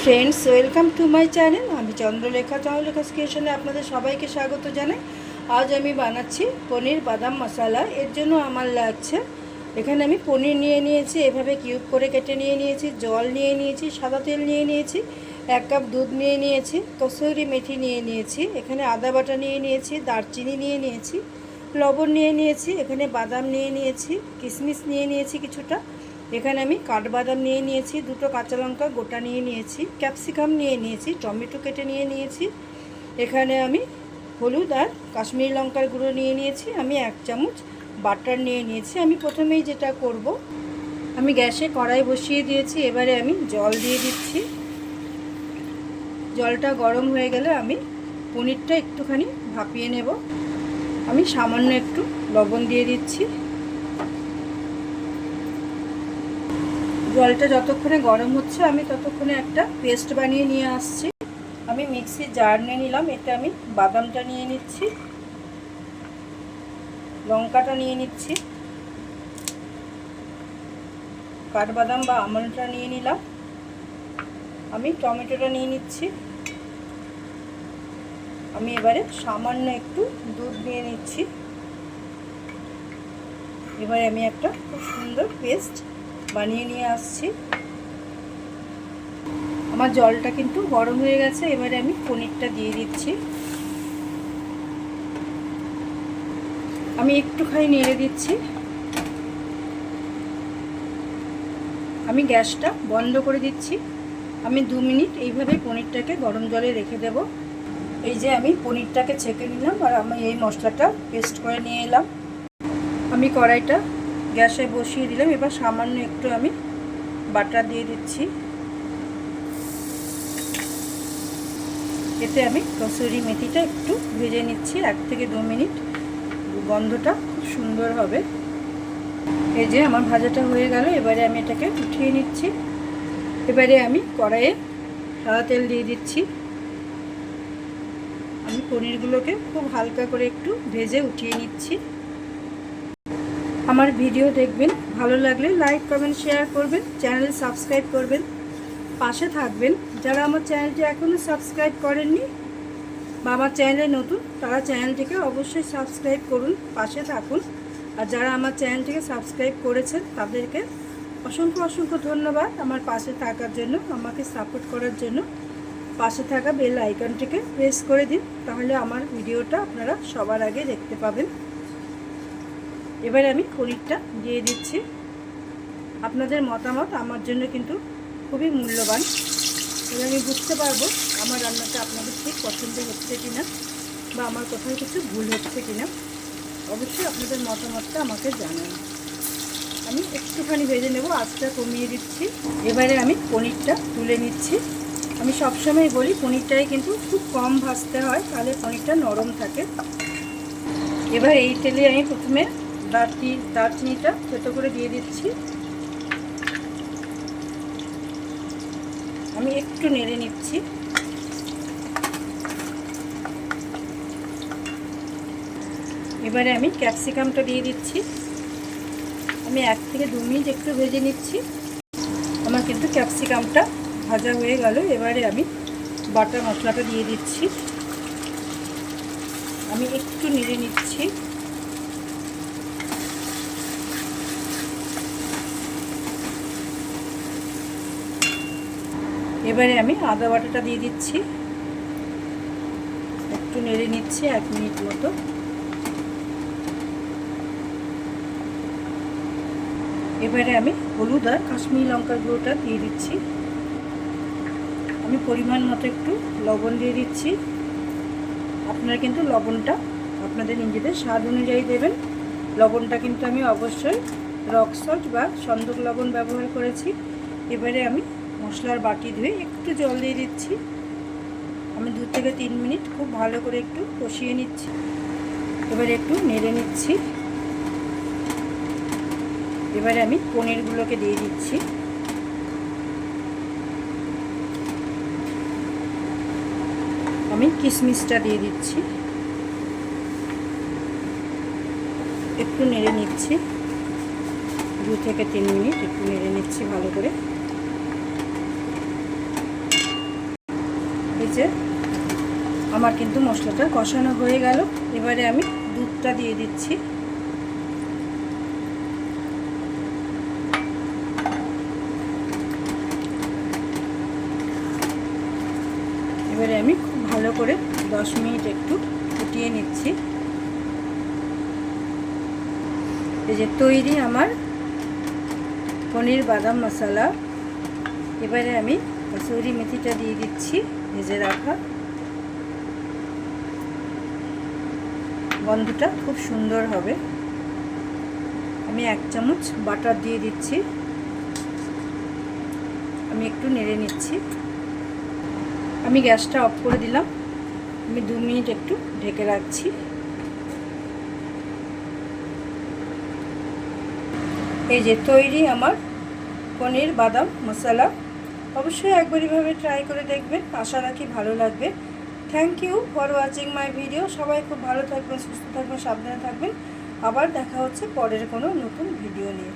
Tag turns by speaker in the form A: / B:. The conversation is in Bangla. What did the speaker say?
A: Friends welcome to my channel আমি চন্দ্রলেখা চন্দ্রলেখা স্টেশনে আপনাদের সবাইকে স্বাগত জানাই আজ আমি বানাচ্ছি পনির বাদাম মশলা এর জন্য আমার লাগছে এখানে আমি পনির নিয়ে নিয়েছি এভাবে কিউব করে কেটে নিয়ে নিয়েছি জল নিয়ে নিয়েছি সাদা তেল নিয়ে নিয়েছি এক কাপ দুধ নিয়ে নিয়েছি কসুরি মেথি নিয়ে নিয়েছি এখানে আদা বাটা নিয়ে নিয়েছি দারচিনি নিয়ে নিয়েছি লবণ নিয়ে নিয়েছি এখানে বাদাম নিয়ে নিয়েছি কিশমিশ নিয়ে নিয়েছি কিছুটা এখানে আমি কাঠবাদাম নিয়ে নিয়েছি, দুটো কাঁচা লঙ্কা গোটা নিয়ে নিয়েছি, ক্যাপসিকাম নিয়ে নিয়েছি, টমেটো কেটে নিয়ে নিয়েছি। এখানে আমি হলুদ আর কাশ্মীরি লঙ্কার গুঁড়ো নিয়ে নিয়েছি, আমি এক চামচ বাটার নিয়ে নিয়েছি। আমি প্রথমেই যেটা করব, আমি গ্যাসে কড়াই বসিয়ে দিয়েছি, এবারে আমি জল দিয়ে দিচ্ছি। জলটা গরম হয়ে গেলে আমি পনিরটা একটুখানি ভাপিয়ে নেব। আমি সামান্য একটু লবণ দিয়ে দিচ্ছি। জলটা যতক্ষণে গরম হচ্ছে, আমি ততক্ষণে একটা পেস্ট বানিয়ে নিয়ে আসছি। আমি মিক্সির জার নিয়ে নিলাম, এতে আমি বাদামটা নিয়ে নিচ্ছি, লঙ্কাটা নিয়ে নিচ্ছি, কাঠবাদাম বা আমলটা নিয়ে নিলাম, আমি টমেটোটা নিয়ে নিচ্ছি। আমি এবারে সামান্য একটু দুধ নিয়ে নিচ্ছি। এবারে আমি একটা খুব সুন্দর পেস্ট বানিয়ে নিয়ে আসছি। আমার জলটা কিন্তু গরম হয়ে গেছে, এবারে আমি পনিরটা দিয়ে দিচ্ছি। আমি একটুখানি নেড়ে দিচ্ছি। আমি গ্যাসটা বন্ধ করে দিচ্ছি। আমি দু মিনিট এইভাবে পনিরটাকে গরম জলে রেখে দেব। এই যে আমি পনিরটাকে ছেঁকে নিলাম আর আমি এই মশলাটা পেস্ট করে নিয়ে এলাম। আমি কড়াইটা গ্যাসে বসিয়ে দিলাম। এবার সামান্য একটু আমি বাটার দিয়ে দিচ্ছি। এতে আমি কসুরি মেথিটা একটু ভেজে নিচ্ছি। এক থেকে দু মিনিট। গন্ধটা খুব সুন্দর হবে। এই যে আমার ভাজাটা হয়ে গেল। এবারে আমি এটাকে উঠিয়ে নিচ্ছি। এবারে আমি কড়াইয়ে সাদা তেল দিয়ে দিচ্ছি। আমি পনিরগুলোকে খুব হালকা করে একটু ভেজে উঠিয়ে নিচ্ছি। আমার ভিডিও দেখবেন, ভালো লাগলে লাইক কমেন্ট শেয়ার করবেন চ্যানেল সাবস্ক্রাইব করবেন, পাশে থাকবেন। যারা আমার চ্যানেলটি এখনও সাবস্ক্রাইব করেননি বা আমার চ্যানেলে নতুন, তারা চ্যানেলটিকে অবশ্যই সাবস্ক্রাইব করুন, পাশে থাকুন। আর যারা আমার চ্যানেলটিকে সাবস্ক্রাইব করেছেন, তাদেরকে অসংখ্য অসংখ্য ধন্যবাদ আমার পাশে থাকার জন্য, আমাকে সাপোর্ট করার জন্য। পাশে থাকা বেল আইকনটিকে প্রেস করে দিন, তাহলে আমার ভিডিওটা আপনারা সবার আগে দেখতে পাবেন। এবারে আমি পনিরটা দিয়ে দিচ্ছি। আপনাদের মতামত আমার জন্য কিন্তু খুবই মূল্যবান। এবার আমি বুঝতে পারব আমার রান্নাটা আপনাদের ঠিক পছন্দ হচ্ছে কি না বা আমার কোথাও কিছু ভুল হচ্ছে কি না অবশ্যই আপনাদের মতামতটা আমাকে জানান। আমি একটুখানি ভেজে নেব, আঁচটা কমিয়ে দিচ্ছি। এবারে আমি পনিরটা তুলে নিচ্ছি। আমি সবসময় বলি, পনিরটাই কিন্তু খুব কম ভাজতে হয়, তাহলে পনিরটা নরম থাকে। এবার এই তেলে আমি প্রথমে দারচি দারচিনিটা ছোটো করে দিয়ে দিচ্ছি। আমি একটু নেড়ে নিচ্ছি। এবারে আমি ক্যাপসিকামটা দিয়ে দিচ্ছি। আমি এক থেকে দু মিনিট একটু ভেজে নিচ্ছি। আমার কিন্তু ক্যাপসিকামটা ভাজা হয়ে গেল। এবারে আমি বাটার মশলাটা দিয়ে দিচ্ছি। আমি একটু নেড়ে নিচ্ছি। এবারে আমি আদা বাটাটা দিয়ে দিচ্ছি। একটু নেড়ে নিচ্ছি এক মিনিট মতো। এবারে আমি হলুদ আর কাশ্মীরি লঙ্কার গুঁড়োটা দিয়ে দিচ্ছি। আমি পরিমাণ মতো একটু লবণ দিয়ে দিচ্ছি। আপনারা কিন্তু লবণটা আপনাদের নিজেদের স্বাদ অনুযায়ী দেবেন। লবণটা কিন্তু আমি অবশ্যই রক সল্ট বা সন্দক লবণ ব্যবহার করেছি। এবারে আমি মশলার বাটি ধুয়ে একটু জল দিয়ে দিচ্ছি। আমি দু থেকে তিন মিনিট খুব ভালো করে একটু কষিয়ে নিচ্ছি। এবারে একটু নেড়ে নিচ্ছি। এবারে আমি পনিরগুলোকে দিয়ে দিচ্ছি। আমি কিশমিশটা দিয়ে দিচ্ছি। একটু নেড়ে নিচ্ছি। দু থেকে তিন মিনিট একটু নেড়ে নিচ্ছি ভালো করে। যে আমার কিন্তু মশলাটা কষানো হয়ে গেল। এবারে আমি দুধটা দিয়ে দিচ্ছি। এবারে আমি খুব ভালো করে দশ মিনিট একটু ফুটিয়ে নিচ্ছি। এই যে তৈরি আমার পনির বাদাম মশলা। এবারে আমি কসুরি মেথিটা দিয়ে দিচ্ছি। ভেজে রাখা। গন্ধটা খুব সুন্দর হবে। আমি এক চামচ বাটার দিয়ে দিচ্ছি। আমি একটু নেড়ে নিচ্ছি। আমি গ্যাসটা অফ করে দিলাম। আমি দু মিনিট একটু ঢেকে রাখছি। এই যে তৈরি আমার পনির বাদাম মশলা। অবশ্যই একবার এভাবে ট্রাই করে দেখবেন, আশা রাখি ভালো লাগবে। Thank you for watching my video সবাই খুব ভালো থাকবেন, সুস্থ থাকবেন, সাবধানে থাকবেন। আবার দেখা হচ্ছে পরের কোনো নতুন ভিডিও নিয়ে।